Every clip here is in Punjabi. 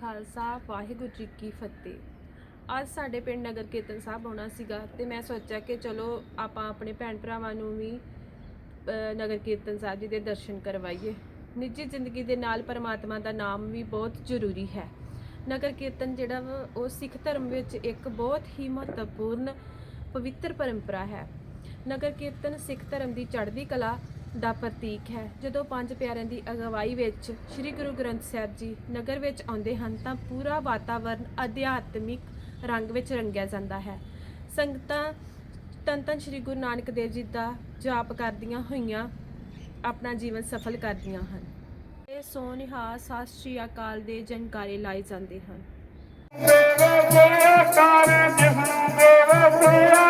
ਖਾਲਸਾ, ਵਾਹਿਗੁਰੂ ਜੀ ਕੀ ਫਤਿਹ। ਅੱਜ ਸਾਡੇ ਪਿੰਡ ਨਗਰ ਕੀਰਤਨ ਸਾਹਿਬ ਆਉਣਾ ਸੀਗਾ ਤੇ ਮੈਂ ਸੋਚਿਆ ਕਿ ਚਲੋ ਆਪਾਂ ਆਪਣੇ ਭੈਣ ਭਰਾਵਾਂ ਨੂੰ ਵੀ ਨਗਰ ਕੀਰਤਨ ਸਾਹਿਬ ਜੀ ਦੇ ਦਰਸ਼ਨ ਕਰਵਾਈਏ। ਨਿੱਜੀ ਜ਼ਿੰਦਗੀ ਦੇ ਨਾਲ ਪਰਮਾਤਮਾ ਦਾ ਨਾਮ ਵੀ ਬਹੁਤ ਜ਼ਰੂਰੀ ਹੈ। ਨਗਰ ਕੀਰਤਨ ਜਿਹੜਾ ਵਾ, ਉਹ ਸਿੱਖ ਧਰਮ ਵਿੱਚ ਇੱਕ ਬਹੁਤ ਹੀ ਮਹੱਤਵਪੂਰਨ ਪਵਿੱਤਰ ਪਰੰਪਰਾ ਹੈ। ਨਗਰ ਕੀਰਤਨ ਸਿੱਖ ਧਰਮ ਦੀ ਚੜ੍ਹਦੀ ਕਲਾ ਦਾ ਪ੍ਰਤੀਕ ਹੈ। ਜਦੋਂ ਪੰਜ ਪਿਆਰਿਆਂ ਦੀ ਅਗਵਾਈ ਵਿੱਚ ਸ੍ਰੀ ਗੁਰੂ ਗ੍ਰੰਥ ਸਾਹਿਬ ਜੀ ਨਗਰ ਵਿੱਚ ਆਉਂਦੇ ਹਨ, ਤਾਂ ਪੂਰਾ ਵਾਤਾਵਰਨ ਅਧਿਆਤਮਿਕ ਰੰਗ ਵਿੱਚ ਰੰਗਿਆ ਜਾਂਦਾ ਹੈ। ਸੰਗਤਾਂ ਤਨ ਧੰਨ ਸ੍ਰੀ ਗੁਰੂ ਨਾਨਕ ਦੇਵ ਜੀ ਦਾ ਜਾਪ ਕਰਦੀਆਂ ਹੋਈਆਂ ਆਪਣਾ ਜੀਵਨ ਸਫਲ ਕਰਦੀਆਂ ਹਨ। ਇਹ ਸੋਨਿਹਾ ਸਤਿ ਸ਼੍ਰੀ ਅਕਾਲ ਦੇ ਜਨਕਾਰੇ ਲਾਏ ਜਾਂਦੇ ਹਨ। ਦੇਵੇ ਜੈਕਾਰ ਜਿਸਨੂੰ ਦੇਵੇ ਜੈਕਾਰ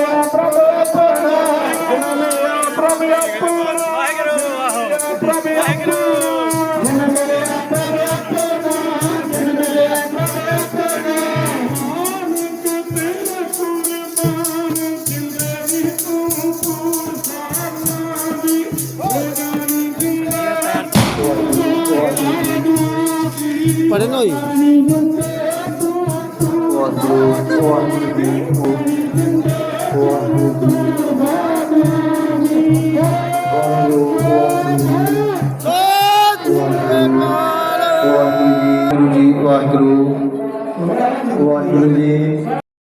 ਤੂੰ ਸਾਧੂਆਂ ਦੀ ਧਿਆਨ ਹੋ ਗਿਆ ਪੜਨ ਹੋਈ ਸੋਤ ਵਾਹਿਗੁਰੂ ਜੀ ਵਾਹਿਗੁਰੂ ਵਾਹਿਗੁਰੂ ਜੀ